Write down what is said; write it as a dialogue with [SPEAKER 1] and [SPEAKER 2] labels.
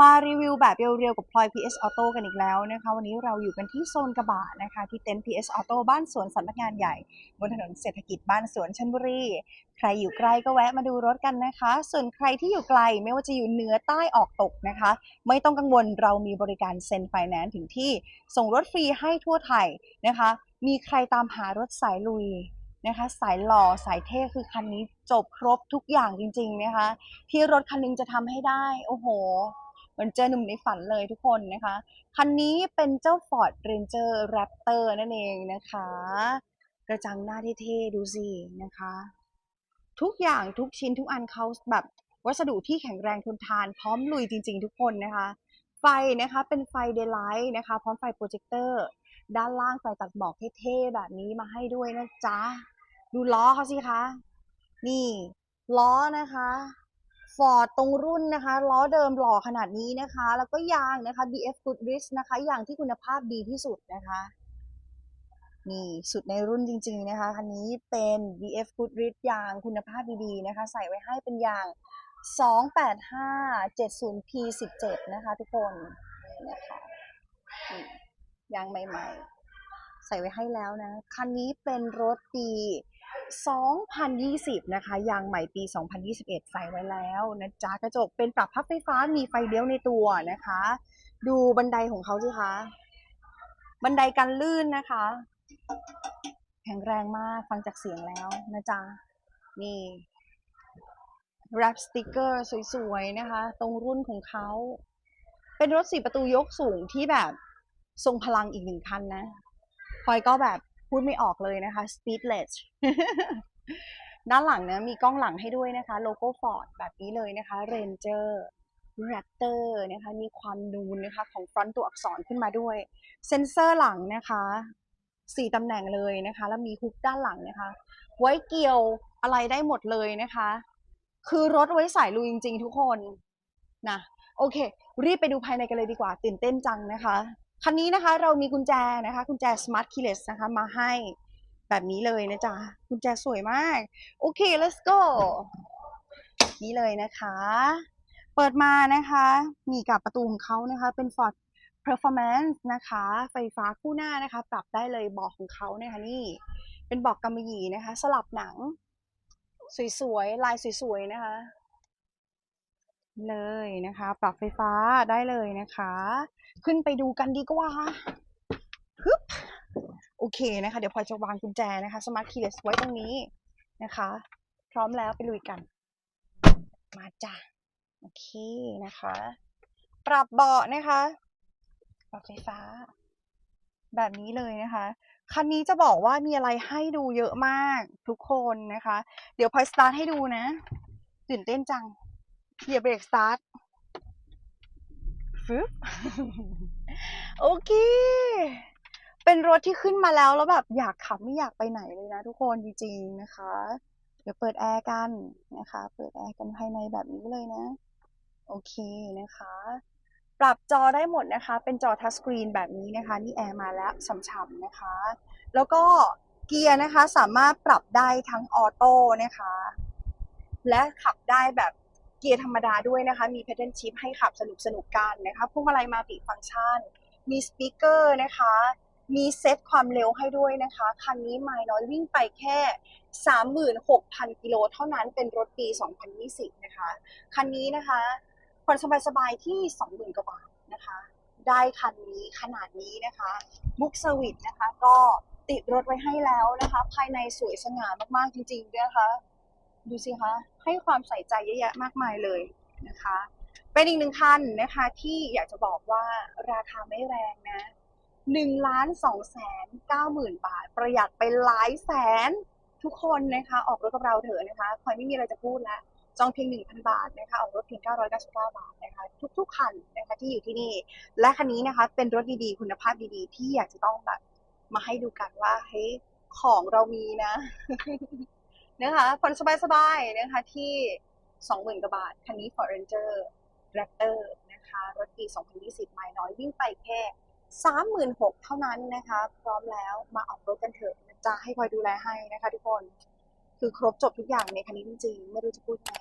[SPEAKER 1] มารีวิวแบบเรียวๆกับพลอย PS Auto กันอีกแล้วนะคะ วันนี้เราอยู่กันที่โซนกระบะนะคะ ที่เต็นท์ PS Auto บ้านสวนสำนักงานใหญ่ บนถนนเศรษฐกิจบ้านสวนชลบุรี ใครอยู่ไกล้ก็แวะมาดูรถกันนะคะ ส่วนใครที่อยู่ไกลไม่ว่าจะอยู่เหนือใต้ออกตกนะคะ ไม่ต้องกังวลเรามีบริการเซ็นไฟแนนซ์ถึงที่ส่งรถฟรีให้ทั่วไทยนะคะ มีใครตามหารถสายลุยนะคะสายหล่อสายเท่คือคันนี้จบครบทุกอย่างจริง ๆ นะคะ ที่รถคันนึงจะทำให้ได้ โอ้โห เหมือนเจอหนุ่มในฝันเลยทุกคนนะคะ คันนี้เป็นเจ้า Ford Ranger Raptor นั่นเองนะคะ กระจังหน้าเท่ๆดูสินะคะ ทุกอย่างทุกชิ้นทุกอันเขาแบบวัสดุที่แข็งแรงทนทานพร้อมลุยจริง ๆ ทุกคนนะคะ ไฟนะคะเป็นไฟเดย์ไลท์นะคะ พร้อมไฟโปรเจคเตอร์ด้านล่างไฟตัดหมอกเท่ๆแบบนี้มาให้ด้วยนะจ๊ะ ดูล้อเขาสิคะ นี่ ล้อนะคะ ฟอร์ดตรงรุ่นนะคะล้อเดิมหล่อขนาดนี้นะคะ แล้วก็ยางนะคะ BF Goodrich นะคะยางที่คุณภาพดีที่สุดนะคะนี่สุดในรุ่นจริง ๆ นะคะคันนี้เป็น BF Goodrich ยางคุณภาพดีๆนะคะ ใส่ไว้ให้เป็นยาง 285 70P17 นะคะ ทุกคนนี่นะคะนยางใหม่ ๆ ใส่ไว้ให้แล้วนะคันนี้เป็นรถปี 2020 นะคะ ยางใหม่ปี 2021 ใส่ไว้แล้วนะจ๊ะกระจกเป็นปรับพับไฟฟ้ามีไฟเลี้ยวในตัวนะคะ ดูบันไดของเขาสิคะ บันไดกันลื่นนะคะ แข็งแรงมากฟังจากเสียงแล้วนะจ๊ะ นี่แรปสติกเกอร์สวยๆนะคะ ตรงรุ่นของเขา เป็นรถสี่ประตูยกสูงที่แบบทรงพลังอีกหนึ่งคันนะพลอยก็แบบ พูดไม่ออกเลยนะคะ speedless ด้านหลังนะมีกล้องหลังให้ด้วยนะคะ โลโก้ Ford แบบนี้เลยนะคะ Ranger Raptor นะคะ มีความนูนนะคะ ของฟรอนต์ตัวอักษรขึ้นมาด้วย เซ็นเซอร์หลังนะคะสี่ตำแหน่งเลยนะคะ แล้วมีฮุกด้านหลังนะคะ ไว้เกี่ยวอะไรได้หมดเลยนะคะ คือรถไว้สายลุยจริง ๆ ทุกคนนะโอเค รีบไปดูภายในกันเลยดีกว่า ตื่นเต้นจังนะคะ คันนี้นะคะ เรามีกุญแจนะคะ กุญแจ Smart Keyless นะคะ มาให้แบบนี้เลยนะจ๊ะ กุญแจสวยมาก โอเค let's go นี่เลยนะคะ เปิดมานะคะ มีกับประตูของเขานะคะ เป็น Ford Performance นะคะ ไฟฟ้าคู่หน้านะคะ ปรับได้เลยเบอกของเขานะคะนี่ เป็นเบอกกำมะหยี่นะคะ สลับหนัง สวยๆ ลายสวยๆ นะคะ เลยนะคะ ปรับไฟฟ้าได้เลยนะคะ ขึ้นไปดูกันดีกว่าฮึบโอเคนะคะ เดี๋ยวพลอยจะวางกุญแจนะคะ Smart Keyless ไว้ตรงนี้นะคะ พร้อมแล้วไปลุยกัน มาจ้ะโอเคนะคะ ปรับเบาะนะคะ ปรับไฟฟ้า แบบนี้เลยนะคะคันนี้จะบอกว่ามีอะไรให้ดูเยอะมากทุกคนนะคะ เดี๋ยวพลอยสตาร์ทให้ดูนะ ตื่นเต้นจัง เหยียบเบรกสตาร์ทฟึบโอเค เป็นรถที่ขึ้นมาแล้วแล้วแบบอยากขับไม่อยากไปไหนเลยนะทุกคนจริงๆนะคะ เดี๋ยวเปิดแอร์กันนะคะ เปิดแอร์กันภายในแบบนี้เลยนะ โอเคนะคะ ปรับจอได้หมดนะคะ เป็นจอทัชสกรีนแบบนี้นะคะ นี่แอร์มาแล้วฉ่ำๆนะคะ แล้วก็เกียร์นะคะสามารถปรับได้ทั้งออโต้นะคะ และขับได้แบบ เกียร์ธรรมดาด้วยนะคะ มี pedal shift ให้ขับสนุกสนุกกันนะคะพวงมาลัยมัลติฟังก์ชัน มีสปีกเกอร์นะคะ มีเซตความเร็วให้ด้วยนะคะ คันนี้ไมล์น้อยวิ่งไปแค่ 36,000 กิโลเท่านั้นเป็นรถปี 2020 นะคะ คันนี้นะคะผ่อนสบายๆที่ 20,000 กว่าบาทนะคะ ได้คันนี้ขนาดนี้นะคะบุ๊กสวิตนะคะ ก็ติดรถไว้ให้แล้วนะคะ ภายในสวยสง่ามากๆจริงๆด้วยนะคะ ดูสิคะให้ความใส่ใจเยอะแยะมากมายเลยนะคะ เป็นอีกหนึ่งคันนะคะที่อยากจะบอกว่าราคาไม่แรงนะหนึ่งล้านสองแสนเก้าหมื่นบาท ประหยัดไปหลายแสนทุกคนนะคะ ออกรถกับเราเถอะนะคะพลอยไม่มีอะไรจะพูดแล้วจองเพียง 1,000 บาทนะคะออกรถเพียง 999 บาทนะคะทุกๆคันนะคะที่อยู่ที่นี่ และคันนี้นะคะเป็นรถดีๆ คุณภาพดีๆ ที่อยากจะต้องแบบมาให้ดูกันว่าเฮ้ยของเรามีนะ นะคะผ่อนสบายๆนะคะที่ 20,000กว่าบาท คันนี้ Ford Ranger Raptor นะคะรถปี 2020 ไม่น้อยวิ่งไปแค่ 36,000เท่านั้นนะคะ พร้อมแล้วมาออกรถกันเถอะจะให้คอยดูแลให้นะคะทุกคน คือครบจบทุกอย่างในคันนี้จริงๆ ไม่รู้จะพูดยังไง